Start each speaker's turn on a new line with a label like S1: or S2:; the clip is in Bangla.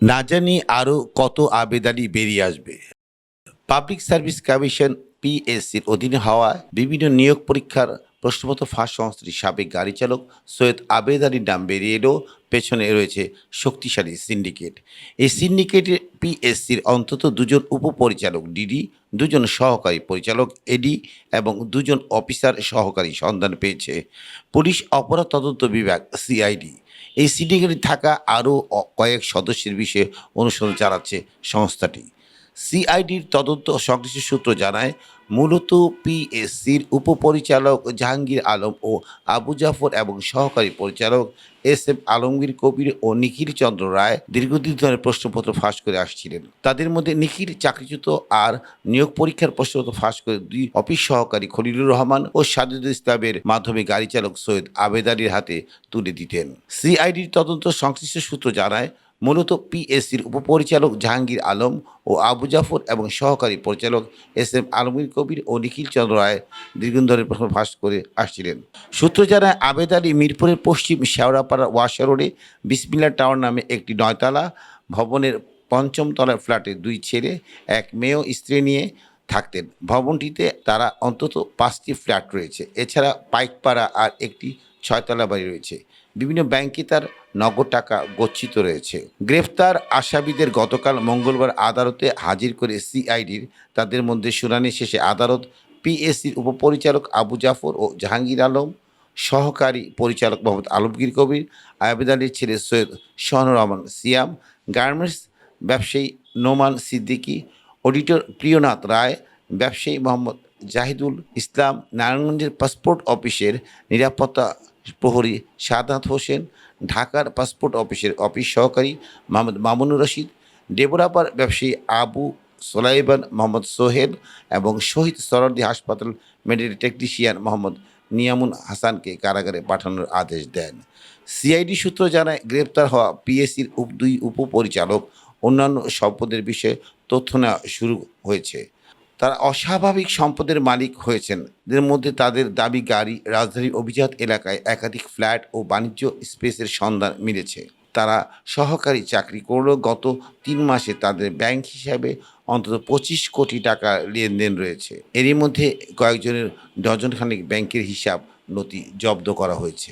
S1: না জানি আরও কত আবেদনই বেরিয়ে আসবে। পাবলিক সার্ভিস কমিশন, পিএসসির অধীনে হওয়া বিভিন্ন নিয়োগ পরীক্ষার প্রশ্নপত্র ফাঁস সংস্থাটির সাবেক গাড়ি চালক সৈয়দ আবেদ আলীর নাম বেরিয়ে এলেও পেছনে রয়েছে শক্তিশালী সিন্ডিকেট। এই সিন্ডিকেটের পিএসসির অন্তত দুজন উপপরিচালক ডিডি, দুজন সহকারী পরিচালক এডি এবং দুজন অফিসার সহকারী সন্ধান পেয়েছে। পুলিশ অপরাধ তদন্ত বিভাগ সিআইডি। এই সিন্ডিকেটে থাকা আরও কয়েক সদস্যের বিষয়ে অনুসরণ চালাচ্ছে সংস্থাটি। সিআইডির তদন্ত সংশ্লিষ্ট সূত্র জানায়, মূলত পিএসসির উপপরিচালক জাহাঙ্গীর আলম ও আবু জাফর এবং সহকারী পরিচালক এস এম আলমগীর কবির ও নিখিল চন্দ্র রায় দীর্ঘদিন ধরে প্রশ্নপত্র ফাঁস করে আসছিলেন। তাদের মধ্যে নিখিল চাকরিচ্যুত আর নিয়োগ পরীক্ষার প্রশ্নপত্র ফাঁস করে দুই অফিস সহকারী খলিলুর রহমান ও সাজুদুল ইসলামের মাধ্যমে গাড়ি চালক সৈয়দ আবেদ আলীর হাতে তুলে দিতেন। সিআইডির তদন্ত সংশ্লিষ্ট সূত্র জানায় মূলত পিএসসির উপপরিচালক জাহাঙ্গীর আলম ও আবু জাফর এবং সহকারী পরিচালক এস এম আলমগীর কবির ও নিখিল চন্দ্র রায় দীর্ঘদিন ধরে ফাঁস করে আসছিলেন। সূত্র জানায়, আবেদ আলী মিরপুরের পশ্চিম শেওড়াপাড়া ওয়াশা রোডে বিসমিল্লা টাওয়ার নামে একটি নয়তলা ভবনের পঞ্চম তলার ফ্ল্যাটে দুই ছেলে, এক মেয়ে স্ত্রী নিয়ে থাকতেন। ভবনটিতে তারা অন্তত পাঁচটি ফ্ল্যাট রয়েছে। এছাড়া পাইকপাড়া আর একটি ছয়তলা বাড়ি রয়েছে। বিভিন্ন ব্যাংকে তার নগদ টাকা গচ্ছিত রয়েছে। গ্রেফতার আসামিদের গতকাল মঙ্গলবার আদালতে হাজির করে সিআইডির তাদের মধ্যে শুনানি শেষে আদালত পিএসসির উপপরিচালক আবু জাফর ও জাহাঙ্গীর আলম, সহকারী পরিচালক মোহাম্মদ আলমগীর কবির, আবেদ আলীর ছেলে সৈয়দ শাহনুর রহমান সিয়াম, গার্মেন্টস ব্যবসায়ী নোমান সিদ্দিকী, অডিটর প্রিয়নাথ রায়, ব্যবসায়ী মোহাম্মদ জাহিদুল ইসলাম নারায়ণগঞ্জের পাসপোর্ট অফিসের নিরাপত্তা প্রহরী সাদাত হোসেন, ঢাকার পাসপোর্ট অফিসের অফিস সহকারী মোহাম্মদ মামুনুর রশিদ, ডেবরাপার ব্যবসায়ী আবু সোলাইবান মোহাম্মদ সোহেল এবং শহীদ সরদি হাসপাতাল মেডিকেল টেকনিশিয়ান মোহাম্মদ নিয়ামুন হাসানকে কারাগারে পাঠানোর আদেশ দেন। সিআইডি সূত্র জানায়, গ্রেপ্তার হওয়া পিএসসির দুই উপপরিচালক অন্যান্য সম্পদের বিষয়ে তথ্য নেওয়া শুরু হয়েছে। তারা অস্বাভাবিক সম্পদের মালিক হয়েছেন। এদের মধ্যে তাদের দাবি গাড়ি, রাজধানীর অভিজাত এলাকায় একাধিক ফ্ল্যাট ও বাণিজ্য স্পেসের সন্ধান মিলেছে। তারা সহকারী চাকরি করলেও গত তিন মাসে তাদের ব্যাংক হিসাবে অন্তত পঁচিশ কোটি টাকা লেনদেন রয়েছে। এরই মধ্যে কয়েকজনের ডজনখানেক ব্যাংকের হিসাব নথি জব্দ করা হয়েছে।